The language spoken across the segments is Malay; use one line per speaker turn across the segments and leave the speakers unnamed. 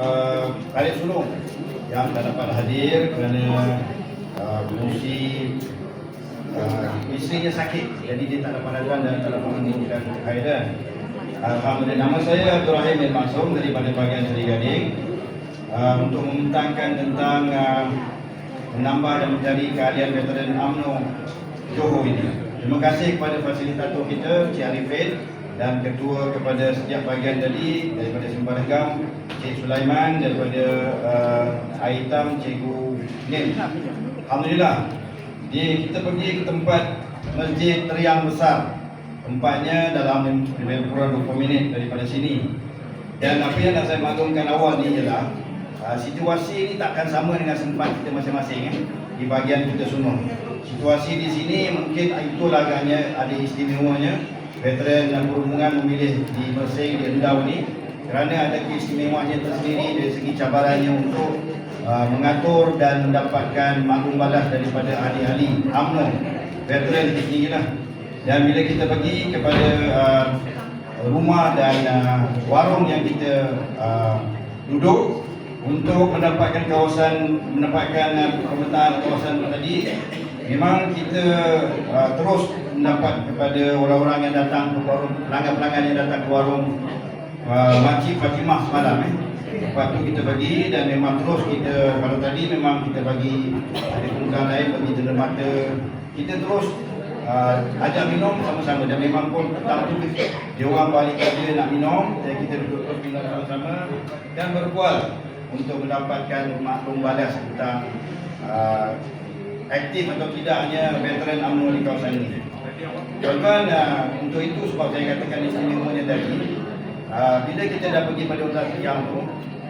uh, tarik sulung yang tak dapat hadir kerana uh, mengungsi uh, isterinya sakit jadi dia tak dapat datang dan tak dapat menunjukkan kehadiran. Alhamdulillah nama saya Abdul Rahim bin Maksum daripada bahagian Seri Gading uh, untuk membentangkan tentang uh, menambah dan mencari keahlian veteran UMNO Johor ini. Terima kasih kepada fasilitator kita Cik Arifin dan ketua kepada setiap bahagian tadi daripada Simpang Renggam Cik Sulaiman daripada uh, Air Hitam Cikgu Nim. Alhamdulillah. Di, kita pergi ke tempat Masjid Teriang Besar. Tempatnya dalam lebih kurang 20 minit daripada sini. Dan apa yang nak saya maklumkan awal ni ialah uh, situasi ini takkan sama dengan sempat kita masing-masing eh, di bahagian kita semua. Situasi di sini mungkin itulah agaknya ada istimewanya veteran dan perhubungan memilih di Mersing, di Endau ni kerana ada keistimewaannya tersendiri dari segi cabarannya untuk uh, mengatur dan mendapatkan maklum balas daripada ahli-ahli UMNO veteran sini lah. Dan bila kita pergi kepada uh, rumah dan uh, warung yang kita uh, duduk untuk mendapatkan kawasan mendapatkan uh, pemetaan kawasan tadi memang kita uh, terus mendapat kepada orang-orang yang datang ke warung pelanggan-pelanggan yang datang ke warung uh, Makcik Fatimah semalam eh. Lepas tu kita bagi dan memang terus kita kalau tadi memang kita bagi ada kemudahan lain bagi tanda mata kita terus uh, ajak minum sama-sama dan memang pun petang tu dia orang balik kerja nak minum dan kita duduk terus minum sama-sama dan berbual untuk mendapatkan maklum balas tentang uh, aktif atau tidaknya veteran UMNO di kawasan ini. Tuan-tuan, uh, untuk itu sebab saya katakan istimewanya tadi, uh, bila kita dah pergi pada siang tu,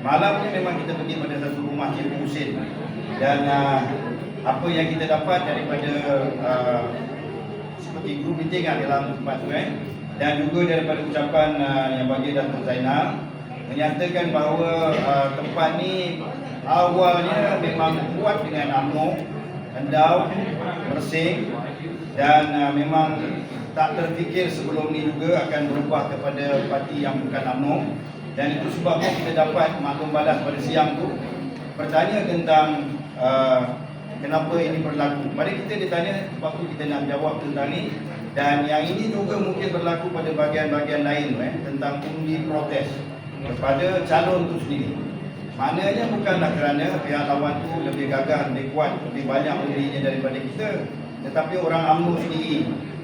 malam ni memang kita pergi pada satu rumah Cikgu Husin dan uh, apa yang kita dapat daripada seperti group meeting dalam tempat tu eh dan juga daripada ucapan yang bagi Datuk Zainal menyatakan bahawa tempat ni awalnya memang kuat dengan UMNO, Endau, Mersing dan uh, memang tak terfikir sebelum ni juga akan berubah kepada parti yang bukan UMNO dan itu sebabnya kita dapat maklum balas pada siang tu bertanya tentang uh, kenapa ini berlaku. Mari kita ditanya sebab tu kita nak jawab tentang ni dan yang ini juga mungkin berlaku pada bahagian-bahagian lain eh, tentang undi protes kepada calon itu sendiri. Maknanya bukanlah kerana pihak lawan tu lebih gagah, lebih kuat, lebih banyak undinya daripada kita. Tetapi orang UMNO sendiri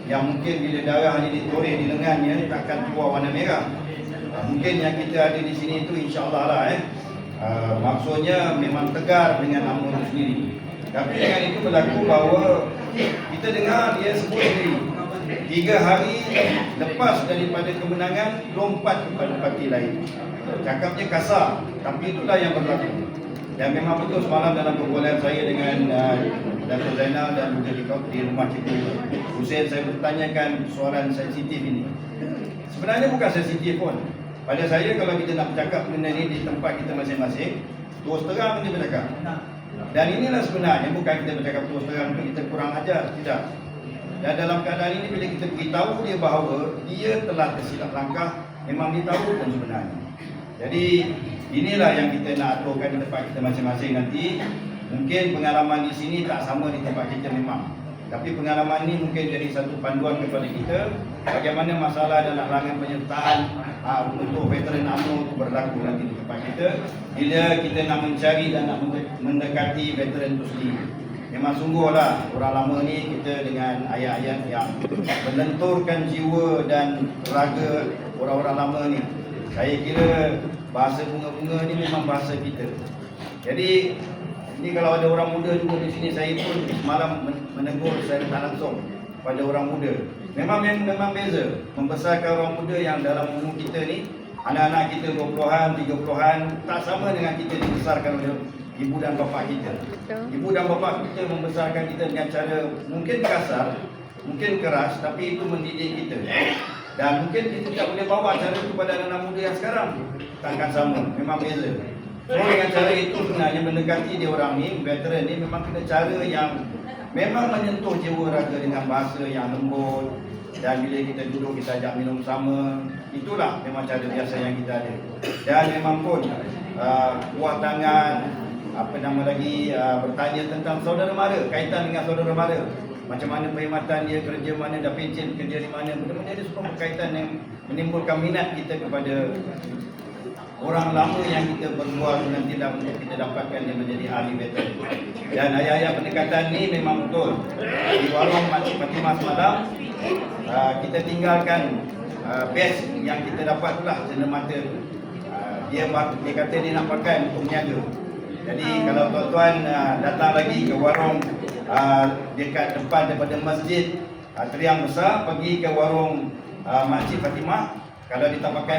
yang mungkin bila darahnya ditoreh di lengannya takkan keluar warna merah. Ah, Mungkin yang kita ada di sini itu insya-Allah lah eh. Uh, maksudnya memang tegar dengan UMNO sendiri. Tapi dengan itu berlaku bahawa kita dengar dia sebut sendiri Tiga hari lepas daripada kemenangan lompat kepada parti lain. Cakapnya kasar, tapi itulah yang berlaku. Dan memang betul semalam dalam perbualan saya dengan uh, Dato' Zainal dan juga di, di rumah Cikgu Hussein saya bertanyakan soalan sensitif ini. Sebenarnya bukan sensitif pun. Pada saya kalau kita nak bercakap benda ini di tempat kita masing-masing, terus terang kita bercakap. Dan inilah sebenarnya bukan kita bercakap terus terang kita kurang ajar, tidak. Dan dalam keadaan ini bila kita beritahu dia bahawa dia telah tersilap langkah memang ditahu pun sebenarnya. Jadi inilah yang kita nak aturkan di tempat kita masing-masing nanti. Mungkin pengalaman di sini tak sama di tempat kita memang. Tapi pengalaman ini mungkin jadi satu panduan kepada kita bagaimana masalah dan halangan penyertaan uh, untuk veteran UMNO itu berlaku nanti di tempat kita bila kita nak mencari dan nak mendekati veteran itu sendiri. Memang sungguhlah orang lama ni kita dengan ayat-ayat yang melenturkan jiwa dan raga orang-orang lama ni. Saya kira bahasa bunga-bunga ni memang bahasa kita. Jadi ini kalau ada orang muda juga di sini saya pun semalam menegur saya tak langsung pada orang muda. Memang memang beza membesarkan orang muda yang dalam umur kita ni anak-anak kita 20-an, 30-an tak sama dengan kita dibesarkan oleh ibu dan bapa kita. Ibu dan bapa kita membesarkan kita dengan cara mungkin kasar, mungkin keras tapi itu mendidik kita. Dan mungkin kita tak boleh bawa cara itu pada anak-anak muda yang sekarang. Takkan sama, memang beza. So dengan cara itu sebenarnya mendekati dia orang ni, veteran ni memang kena cara yang memang menyentuh jiwa raga dengan bahasa yang lembut dan bila kita duduk kita ajak minum sama itulah memang cara biasa yang kita ada dan memang pun uh, kuah tangan, apa nama lagi, uh, bertanya tentang saudara mara, kaitan dengan saudara mara. Macam mana perkhidmatan dia, kerja mana, dah pencen, kerja di mana. Benda-benda dia semua berkaitan yang menimbulkan minat kita kepada orang lama yang kita berjuang nanti dah untuk kita dapatkan dia menjadi ahli veteran. Dan ayat-ayat pendekatan ni memang betul. Di warung Makcik Fatimah semalam, uh, kita tinggalkan uh, best yang kita dapat tu lah cendera mata. Uh, dia, dia kata dia nak pakai untuk menjaga. Jadi kalau tuan-tuan uh, datang lagi ke warung uh, dekat depan daripada masjid uh, Teriang Besar, pergi ke warung uh, Makcik Fatimah, kalau pakai